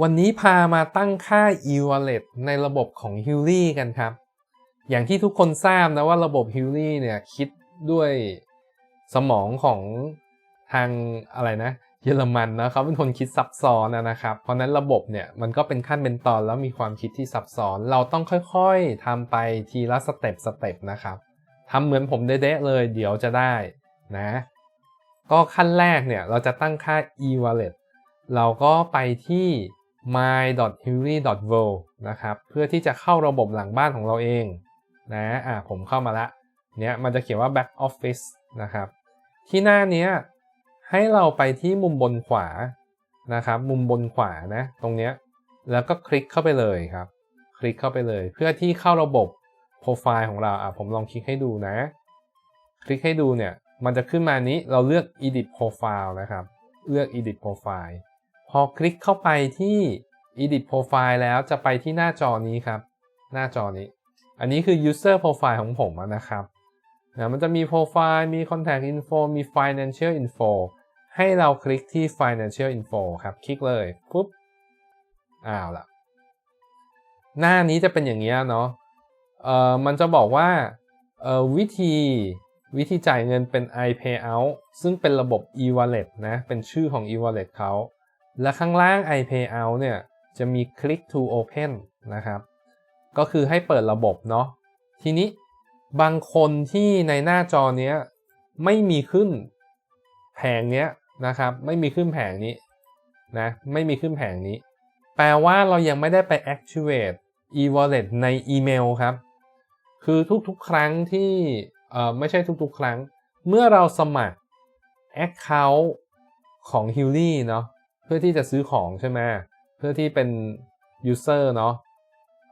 วันนี้พามาตั้งค่า e-wallet ในระบบของ h u l y กันครับ อย่างที่ทุกคนทราบนะว่าระบบ h u l y เนี่ยคิดด้วยสมองของทางอะไรนะ เยอรมันนะเขาเป็นคนคิดซับซ้อนนะครับ เพราะนั้นระบบเนี่ยมันก็เป็นขั้นเป็นตอนแล้วมีความคิดที่ซับซ้อน เราต้องค่อยๆทำไปทีละสเต็ปสเต็ปนะครับทำเหมือนผมเด๊ะๆเลยเดี๋ยวจะได้นะ ก็ขั้นแรกเนี่ยเราจะตั้งค่า e-wallet เราก็ไปที่ my.hury.world นะครับ เพื่อที่จะเข้าระบบหลังบ้านของเราเองนะอะผมเข้ามาละเนี่ยมันจะเขียนว่า back office นะครับ ที่หน้านี้ให้เราไปที่มุมบนขวานะครับ มุมบนขวานะตรงเนี้ยแล้วก็คลิกเข้าไปเลยครับ คลิกเข้าไปเลย เพื่อที่เข้าระบบโปรไฟล์ของเราอะผมลองคลิกให้ดูนะ คลิกให้ดูเนี่ยมันจะขึ้นมานี้เราเลือก edit profile นะครับ เลือก edit profile พอคลิกเข้าไปที่ edit profile แล้วจะไปที่หน้าจอนี้ครับ หน้าจอนี้ อันนี้คือ user profile ของผมนะครับนะมันจะมี profile มี contact info มี financial info ให้เราคลิกที่ financial info ครับ คลิกเลยปุ๊บอ้าวละหน้านี้จะเป็นอย่างนี้เนาะเอ่อมันจะบอกว่าเอ่อวิธีวิธีจ่ายเงินเป็น iPayout ซึ่งเป็นระบบ e-wallet นะ เป็นชื่อของ e-wallet เขา และข้างล่าง iPayout เนี่ยจะมี click to open นะครับ ก็คือให้เปิดระบบเนาะทีนี้บางคนที่ในหน้าจอเนี้ยไม่มีขึ้นแผงเนี้ยนะครับไม่มีขึ้นแผงนี้นะไม่มีขึ้นแผงนี้ แปลว่าเรายังไม่ได้ไป activate e-wallet ในอีเมลครับ คือทุกๆ ครั้งที่เอ่อไม่ใช่ทุกๆ ครั้ง เมื่อเราสมัคร Account ของ h u l y เนาะ เพื่อที่จะซื้อของใช่ไหมเพื่อที่เป็น User เนาะ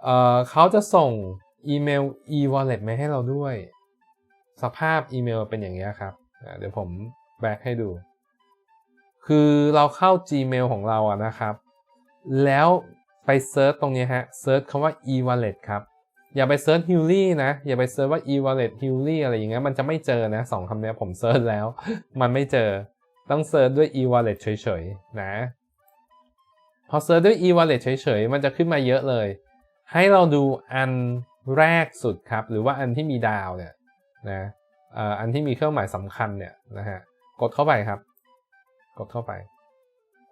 เอ่อเขาจะส่งอีเมล e-wallet มาให้เราด้วย สภาพอีเมลเป็นอย่างนี้ครับ เดี๋ยวผมแบกให้ดู คือเราเข้า Gmail ของเราอะนะครับ แล้วไปเซิร์ชตรงนี้ฮะเซิร์ชคำว่า e-wallet ครับอย่าไปเซิร์ช h u l y นะ อย่าไปเซิร์ชว่า e-wallet h u l y อะไรอย่างเงี้ยมันจะไม่เจอนะสองคำนี้ผมเซิร์ชแล้ว มันไม่เจอ ต้องเซิร์ชด้วย e-wallet เฉยๆ นะ พอเซิร์ชด้วย e-wallet เฉยๆ มันจะขึ้นมาเยอะเลย ให้เราดูอันแรกสุดครับ หรือว่าอันที่มีดาวเนี่ยนะอันที่มีเครื่องหมายสำคัญเนี่ยนะฮะ กดเข้าไปครับ กดเข้าไป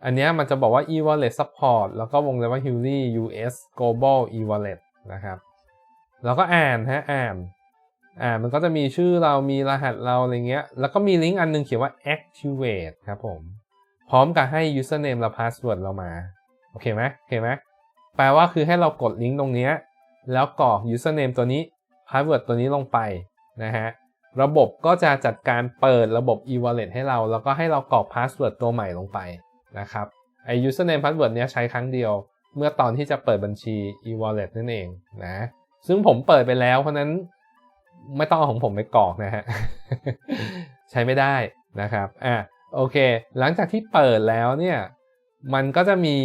อันนี้มันจะบอกว่า e-wallet support แล้วก็วงเล็บว่า h u l y US global e-wallet นะครับเราก็อ่านฮะ อ่าน อ่ามันก็จะมีชื่อเรามีรหัสเราอะไรเงี้ย แล้วก็มีลิงก์อันหนึงเขียนว่า activate ครับผม พร้อมกับให้ username และ password เรามา โอเคไหมโอเคไหมแปลว่าคือให้เรากดลิงก์ตรงเนี้ยแล้วกรอก username ตัวนี้ password ตัวนี้ลงไปนะฮะ ระบบก็จะจัดการเปิดระบบ e-wallet ให้เรา แล้วก็ให้เรากรอก password ตัวใหม่ลงไปนะครับ ไอ้ username password เนี้ยใช้ครั้งเดียว เมื่อตอนที่จะเปิดบัญชี e-wallet นั่นเองนะ ซึ่งผมเปิดไปแล้วเพราะนั้น ไม่ต้องเอาของผมไปกรอกนะฮะใช้ไม่ได้นะครับอะโอเค หลังจากที่เปิดแล้วเนี่ยมันก็จะมี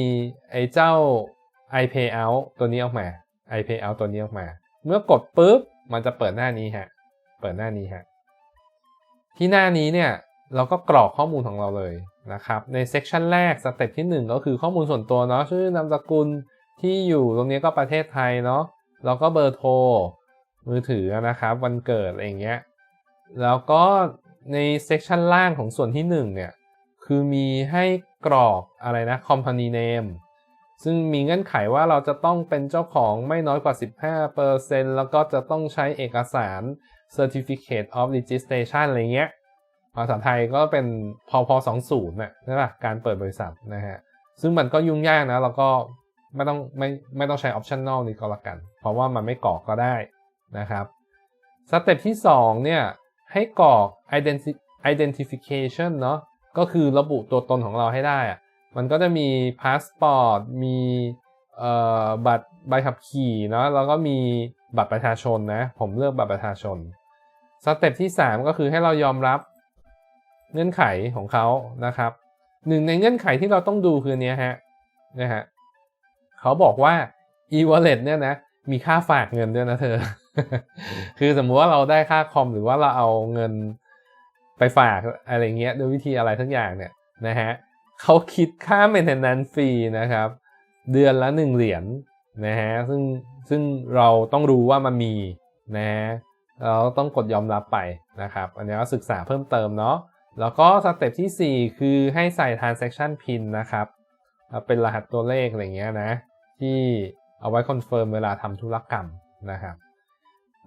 ไอ้เจ้า iPayout ตัวนี้ออกมา iPayout ตัวนี้ออกมา เมื่อกดปุ๊บมันจะเปิดหน้านี้ฮะเปิดหน้านี้ฮะที่หน้านี้เนี่ยเราก็กรอกข้อมูลของเราเลยนะครับ ในเซกชันแรกสเต็ปที่ 1 ก็คือข้อมูลส่วนตัวเนาะชื่อนามสกุลที่อยู่ตรงนี้ก็ประเทศไทยเนาะแล้วก็เบอร์โทร มือถือนะครับ วันเกิดอะไรเงี้ยแล้วก็ในเซกชันล่างของส่วนที่1เนี่ยคือมีให้กรอกอะไรนะ company name ซึ่งมีเงื่อนไขว่าเราจะต้องเป็นเจ้าของไม่น้อยกว่า 15%แล้วก็จะต้องใช้เอกสาร certificate of registration อะไรเงี้ยภาษาไทยก็เป็นพพ20นะใช่ป่ะการเปิดบริษัทนะฮะ ซึ่งมันก็ยุ่งยากนะ แล้วก็ไม่ต้องไม่ไม่ต้องใช้ optional นี้ก็แล้วกัน เพราะว่ามันไม่กรอกก็ได้ นะครับสเต็ปที่2เนี่ยให้กรอก identification เนาะก็คือระบุตัวตนของเราให้ได้อะมันก็จะมีพาสปอร์ตมีเอ่อบัตรใบขับขี่เนาะแล้วก็มีบัตรประชาชนนะ ผมเลือกบัตรประชาชนสเต็ปที่ 3 ก็คือให้เรายอมรับเงื่อนไขของเขานะครับหนึ่งในเงื่อนไขที่เราต้องดูคือเนี้ยฮะนะฮะเขาบอกว่า e-wallet เนี่ยนะมีค่าฝากเงินด้วยนะเธอ คือสมมุติว่าเราได้ค่าคอมหรือว่าเราเอาเงินไปฝากอะไรเงี้ยด้วยวิธีอะไรทั้งอย่างเนี่ยนะฮะเขาคิดค่า maintenance fee นะครับ เดือนละ 1 เหรียญนะฮะซึ่งซึ่งเราต้องรู้ว่ามันมีนะฮะเราต้องกดยอมรับไปนะครับ อันนี้ก็ศึกษาเพิ่มเติมเนาะแล้วก็สเต็ปที่ 4 คือให้ใส่ transaction pin นะครับ เป็นรหัสตัวเลขอะไรเงี้ยนะ ที่เอาไว้คอนเฟิร์มเวลาทำธุรกรรมนะครับ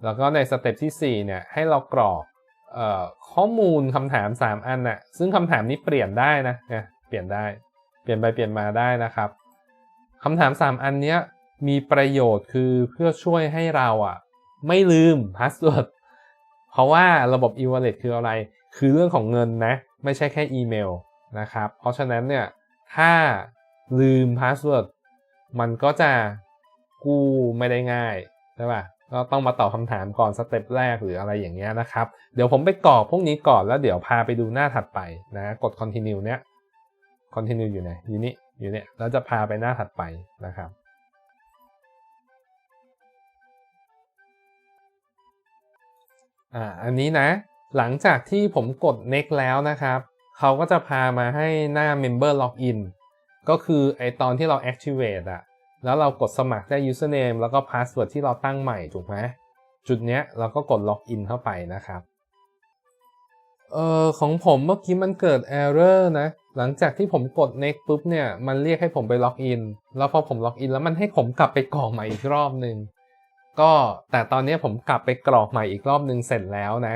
แล้วก็ในสเต็ปที่4เนี่ยให้เรากรอกออข้อมูลคำถาม 3 อันน่ะซึ่งคำถามนี้เปลี่ยนได้นะเนี่ยเปลี่ยนได้เปลี่ยนไปเปลี่ยนมาได้นะครับคำถาม 3 อันนี้มีประโยชน์คือเพื่อช่วยให้เราอะไม่ลืมพาสเวิร์ดเพราะว่าระบบ e-wallet คืออะไร คือเรื่องของเงินนะ ไม่ใช่แค่อีเมลนะครับ เพราะฉะนั้นเนี่ยถ้าลืมพาสเวิร์ดมันก็จะกู้ไม่ได้ง่ายใช่ป่ะ ก็ต้องมาตอบคำถามก่อนสเต็ปแรกหรืออะไรอย่างเงี้ยนะครับ เดี๋ยวผมไปกรอกพวกนี้ก่อนแล้วเดี๋ยวพาไปดูหน้าถัดไปนะ กด continue เนี้ย continue อยู่ไหนอยู่นี่อยู่เนี่ยแล้วจะพาไปหน้าถัดไปนะครับอ่าอันนี้นะ หลังจากที่ผมกด next แล้วนะครับเขาก็จะพามาให้หน้า member login ก็คือไอตอนที่เรา activate อะ แล้วเรากดสมัครได้ username แล้วก็ password ที่เราตั้งใหม่ถูกไหมจุดเนี้ยเราก็กด login เข้าไปนะครับเอ่อของผมเมื่อกี้มันเกิด error นะ หลังจากที่ผมกด next ปุ๊บเนี่ยมันเรียกให้ผมไป login แล้วพอผม login แล้วมันให้ผมกลับไปกรอกใหม่อีกรอบหนึ่งก็แต่ตอนนี้ผมกลับไปกรอกใหม่อีกรอบหนึ่งเสร็จแล้วนะ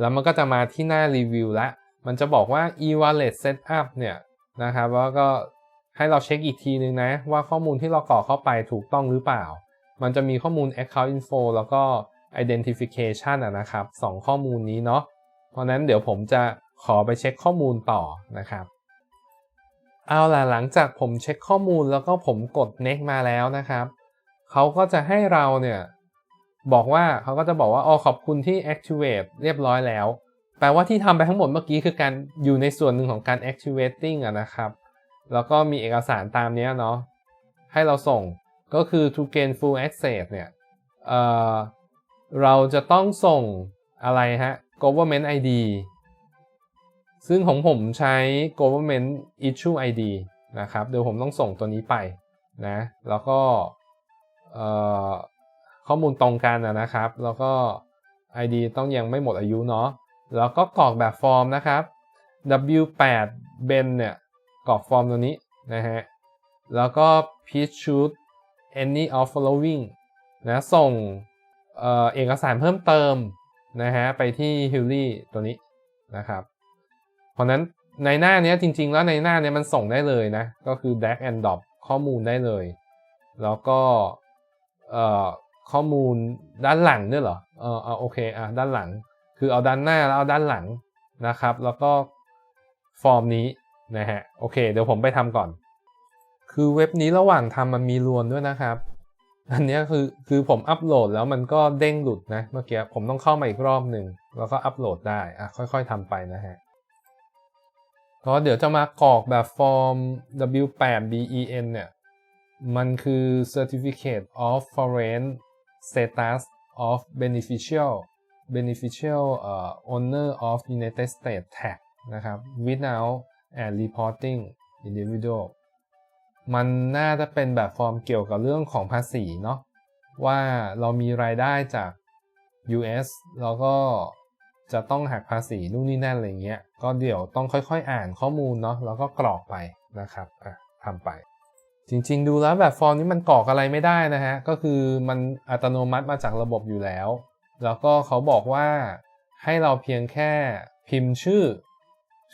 แล้วมันก็จะมาที่หน้ารีวิวแล้วมันจะบอกว่า e-wallet setup เนี่ยนะครับแล้วก็ ให้เราเช็คอีกทีนึงนะ ว่าข้อมูลที่เรากรอกเข้าไปถูกต้องหรือเปล่า มันจะมีข้อมูล account info แล้วก็ identification อะนะครับสองข้อมูลนี้เนาะเพราะนั้นเดี๋ยวผมจะขอไปเช็คข้อมูลต่อนะครับ เอาล่ะหลังจากผมเช็คข้อมูลแล้วก็ผมกด next มาแล้วนะครับ เขาก็จะให้เราเนี่ยบอกว่าเขาก็จะบอกว่าอ๋อขอบคุณที่ activate เรียบร้อยแล้ว แปลว่าที่ทำไปทั้งหมดเมื่อกี้คือการอยู่ในส่วนหนึ่งของการ activating อะนะครับ แล้วก็มีเอกสารตามนี้เนาะให้เราส่งก็คือ to gain full access เนี่ยเเราจะต้องส่งอะไรฮะ government ID ซึ่งของผมใช้ government issue ID นะครับ เดี๋ยวผมต้องส่งตัวนี้ไปนะ แล้วก็ข้อมูลตรงกันนะครับ แล้วก็ ID ต้องยังไม่หมดอายุเนาะ แล้วก็กรอกแบบฟอร์มนะครับ W8 Ben เนี่ย กรอกฟอร์มตัวนี้นะฮะ แล้วก็ please choose any of following นะส่งเออเอกสารเพิ่มเติมนะฮะไปที่ h i l l y ตัวนี้นะครับ เพราะนั้นในหน้านี้จริง ๆ แล้วในหน้านี้มันส่งได้เลยนะ ก็คือ drag and drop ข้อมูลได้เลย แล้วก็เอ่อข้อมูลด้านหลังด้วยเหรอเออเอาโอเคอะด้านหลัง คือเอาด้านหน้าแล้วเอาด้านหลังนะครับ แล้วก็ฟอร์มนี้ นะฮะโอเค เดี๋ยวผมไปทำก่อน คือเว็บนี้ระหว่างทำมันมีรวนด้วยนะครับ อันนี้คือคือผมอัปโหลดแล้วมันก็เด้งหลุดนะเมื่อกี้ผมต้องเข้ามาอีกรอบหนึ่งแล้วก็อัปโหลดได้อะค่อย ๆทำไปนะฮะก็เดี๋ยวจะมากรอกแบบฟอร์ม W8BEN เนี่ย มันคือ Certificate of Foreign Status of Beneficial Beneficial uh, Owner of United States Tax นะครับ without and reporting individual มันน่าจะเป็นแบบฟอร์มเกี่ยวกับเรื่องของภาษีเนาะว่าเรามีรายได้จาก US แล้วก็จะต้องหักภาษีนู่นนี่นั่นอะไรเงี้ย ก็เดี๋ยวต้องค่อยๆ อ่านข้อมูลเนาะแล้วก็กรอกไปนะครับอะทำไป จริงๆ ดูแล้วแบบฟอร์มนี้มันกรอกอะไรไม่ได้นะฮะ ก็คือมันอัตโนมัติมาจากระบบอยู่แล้ว แล้วก็เขาบอกว่าให้เราเพียงแค่พิมพ์ชื่อ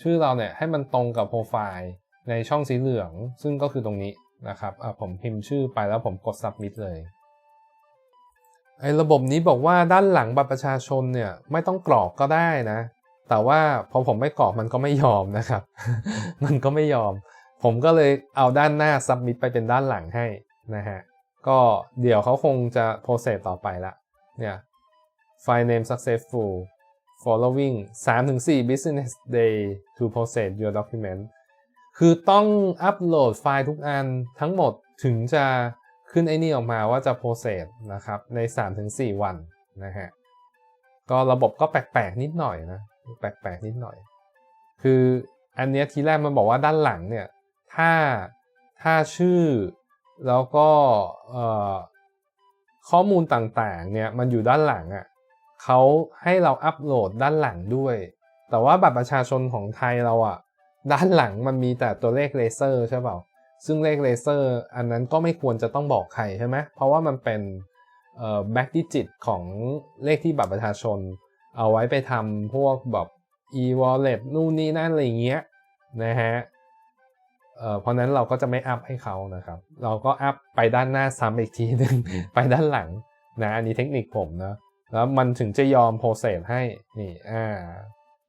ชื่อเราเนี่ยให้มันตรงกับโปรไฟล์ในช่องสีเหลือง ซึ่งก็คือตรงนี้นะครับอะผมพิมพ์ชื่อไปแล้วผมกด submit เลยไอ้ระบบนี้บอกว่าด้านหลังบัตรประชาชนเนี่ยไม่ต้องกรอกก็ได้นะ แต่ว่าพอผมไม่กรอกมันก็ไม่ยอมนะครับ มันก็ไม่ยอม ผมก็เลยเอาด้านหน้า submit ไปเป็นด้านหลังให้นะฮะก็เดี๋ยวเขาคงจะ process ต่อไปละเนี่ย file name successful following 3-4 business day to process your document คือต้องอัปโหลดไฟล์ทุกอันทั้งหมดถึงจะขึ้นไอ้นี่ออกมาว่าจะ process นะครับ ใน 3-4 วันนะฮะ ก็ระบบก็แปลกๆ นิดหน่อยนะ แปลกๆ นิดหน่อย คืออันเนี้ยทีแรกมันบอกว่าด้านหลังเนี่ย ถ้า ถ้าชื่อแล้วก็ข้อมูลต่างๆ เนี่ย มันอยู่ด้านหลังอะ่ะ เขาให้เราอัปโหลดด้านหลังด้วย แต่ว่าบัตรประชาชนของไทยเราอะด้านหลังมันมีแต่ตัวเลขเลเซอร์ใช่เปล่า ซึ่งเลขเลเซอร์อันนั้นก็ไม่ควรจะต้องบอกใครใช่ไหมเพราะว่ามันเป็นเอ่อแบ็กดิจิตของเลขที่บัตรประชาชน เอาไว้ไปทำพวกแบบ e-wallet นู่นนี่นั่นอะไรเงี้ยนะฮะเอ่อเพราะนั้นเราก็จะไม่อัพให้เขานะครับ เราก็อัพไปด้านหน้าซ้ำอีกทีหนึ่งไปด้านหลังนะ อันนี้เทคนิคผมนะ แล้วมันถึงจะยอมโปรเซสให้นี่อ่า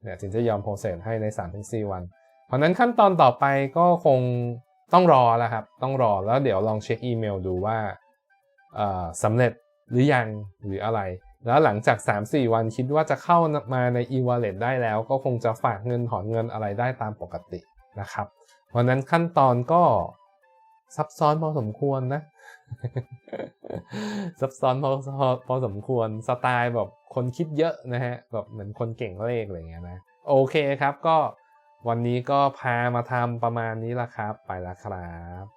เนี่ยถึงจะยอมโปรเซสให้ใน 3-4 วัน เพราะนั้นขั้นตอนต่อไปก็คงต้องรอแล้วครับ ต้องรอแล้วเดี๋ยวลองเช็คอีเมลดูว่าเอ่อสำเร็จหรือยังหรืออะไร แล้วหลังจาก 3-4 วันคิดว่าจะเข้ามาใน e-wallet ได้แล้ว ก็คงจะฝากเงินถอนเงินอะไรได้ตามปกตินะครับ เพราะนั้นขั้นตอนก็ซับซ้อนพอสมควรนะ ซับซ้อนพอพอสมควรสไตล์แบบคนคิดเยอะนะฮะแบบเหมือนคนเก่งเลขอะไรเงี้ยนะโอเคครับก็วันนี้ก็พามาทำประมาณนี้ละครับ ไปละครับ